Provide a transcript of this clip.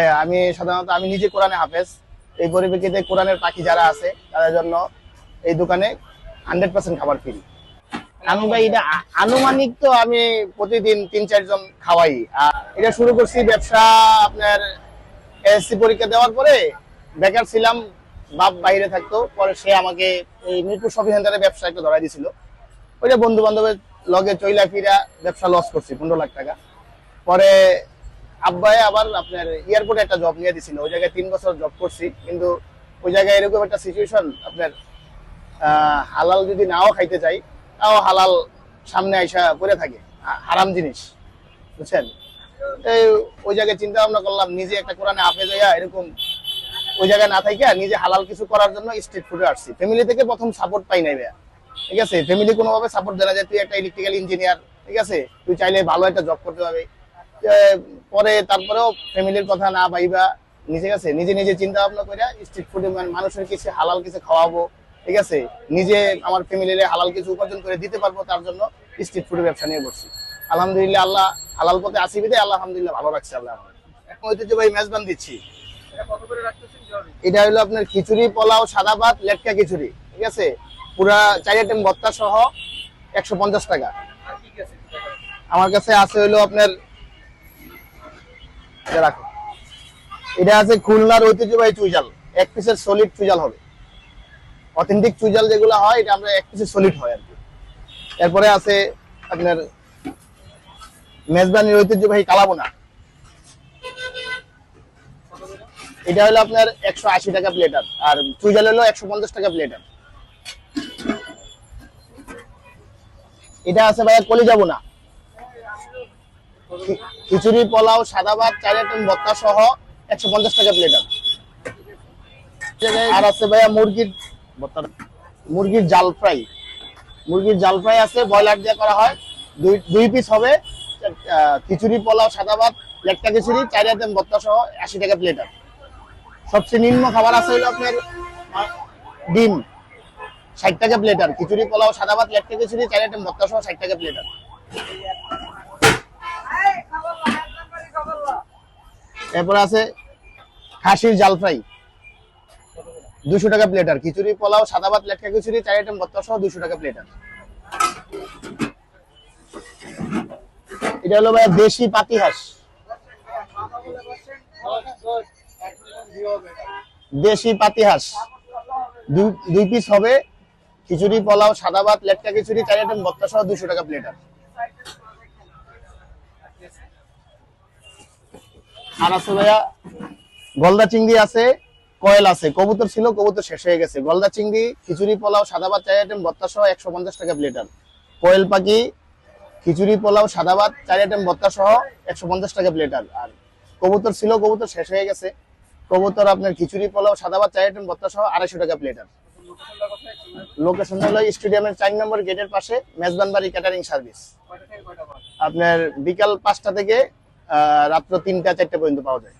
হ্যাঁ, আমি সাধারণত আমি নিজে কোরআনে হাফেজ। এই পরিপ্রেক্ষিতে কোরআনের পাখি যারা আছে তাদের জন্য এই দোকানে হান্ড্রেড পার্সেন্ট খাবার ফ্রি আমি ভাই এটা আনুমানিক তো আমি প্রতিদিন তিন চারজন খাওয়াই। আর এটা শুরু করছি ব্যবসা আপনার এসএসসি পরীক্ষা দেওয়ার পরে বেকার ছিলাম বাপ বাইরে থাকতো পরে সে আমাকে এই মিরপুর শপিং সেন্টারে ব্যবসা একটা ধরাই দিছিল। ওইটা বন্ধু বান্ধবের লগে চইলা ফিরা ব্যবসা লস করছি পনেরো লাখ টাকা। পরে আব্বাই আবার আপনার এয়ারপোর্টে একটা জব নিয়ে দিছিল। ওই জায়গায় তিন বছর জব করছি, কিন্তু ওই জায়গায় এরকম একটা সিচুয়েশন আপনার হালাল যদি নাও খাইতে চাই, তাও হালাল সামনে আইসা পড়ে থাকে। হারাম জিনিস। বুঝছেন? ওই জায়গায় চিন্তা ভাবনা করলাম, নিজে একটা কোরআনে হাফেজ হইয়া এরকম ওই জায়গায় না থাকি নিজে হালাল কিছু করার জন্য স্ট্রিট ফুডে আসছি। ফ্যামিলি থেকে প্রথম সাপোর্ট পাই নাই ভাইয়া। ঠিক আছে? ফ্যামিলি কোনোভাবে সাপোর্ট দেওয়া না যে, তুই একটা ইলেকট্রিক্যাল ইঞ্জিনিয়ার ঠিক আছে? তুই চাইলে ভালো একটা জব করতে পারবে। পরে তারপরেও ফ্যামিলির কথা না পাইবা নিজে গেছে নিজে নিজে চিন্তা ভাবনা করে স্ট্রিট ফুডে মানুষের কিছু হালাল কিছু খাওয়াবো, ঠিক আছে? নিজে আমার ফ্যামিলির হালাল কিছু উপার্জন করে দিতে পারব, তার জন্য স্ট্রিট ফুডের ব্যবসা নিয়ে বসছি। আলহামদুলিল্লাহ, আল্লাহ, হালাল পথে আসি বিদে আল্লাহ আলহামদুলিল্লাহ ভালো রাখছে আল্লাহ। এখন ঐতিহ্যবাহী মেজবান দিচ্ছি। এটা হলো আপনার খিচুড়ি, পোলাও, সাদা ভাত, লেটকা খিচুড়ি, ঠিক আছে? পুরা চার আইটেম ভত্তা সহ একশো পঞ্চাশ টাকা। আমার কাছে আছে হলো আপনার রাখো। এটা আছে খুলনার ঐতিহ্যবাহী চুইজাল। এক পিসের সলিড চুইজাল হবে। অথেন্টিক চুইজাল যেগুলো হয়, এটা আমরা এক পিসের সলিড হয় আর কি এরপরে আছে আপনার মেজবানির ঐতিহ্যবাহী কালাবোনা। এটা হলো আপনার একশো আশি টাকা প্লেটার আর চুইজাল হলো একশো পঞ্চাশ টাকা প্লেটার এটা আছে ভাইয়া কলি যাব খিচুড়ি, পোলাও, সাদা ভাত চার আইটেম ভত্তা সহ একশো পঞ্চাশ টাকা প্লেটার আর। আছে ভাইয়া মুরগির। মুরগির জাল ফ্রাই। মুরগির জাল ফ্রাই আছে, ব্রয়লার দিয়ে করা হয়। দুই দুই পিস হবে। খিচুড়ি, পোলাও, সাদা ভাত লেটকা খিচুড়ি চার আইটেম ভত্তা সহ আশি টাকা প্লেটার সবচেয়ে নিম্ন খাবার আছে হলো আপনার, ডিম, ষাট টাকা প্লেটার খিচুড়ি, পোলাও, সাদা ভাত লেটকা খিচুড়ি চার আইটেম ভত্তা সহ ষাট টাকা প্লেটার এরপরে আছে খাসির জাল ফ্রাই। দুশো টাকা প্লেটার খিচুড়ি, পোলাও, সাদা ভাত, লেটকা খিচুড়ি, চার আইটেম ভত্তা সহ দুশো টাকা প্লেটার এটা হলো ভাইয়া দেশি পাতি হাঁস দেশি পাতি হাঁস দুই- পিস হবে। খিচুড়ি, পোলাও, সাদা ভাত, লেটকা খিচুড়ি, চার আইটেম ভত্তা সহ দুশো টাকা প্লেটার গলদা চিংড়ি আছে, কয়েল আছে। কবুতর ছিল, কবুতর শেষ হয়ে গেছে। গলদা চিংড়ি, খিচুড়ি, পোলাও, সাদা ভাত, চার আইটেম ভত্তা সহ একশো পঞ্চাশ টাকা প্লেটার কয়েল পাখি, খিচুড়ি, পোলাও, সাদা ভাত, চার আইটেম ভত্তা সহ একশো পঞ্চাশ টাকা প্লেটার আর। কবুতর ছিল, কবুতর শেষ হয়ে গেছে। কবুতর আপনার খিচুড়ি, পোলাও, সাদা ভাত, চার আইটেম ভত্তা সহ আড়াইশো টাকা প্লেটার লোকেশন হলো স্টেডিয়ামের চার নম্বর গেটের পাশে মেজবানবাড়ি ক্যাটারিং সার্ভিস আপনার বিকাল পাঁচটা থেকে রাত্র তিনটা চারটা পর্যন্ত পাওয়া যায়।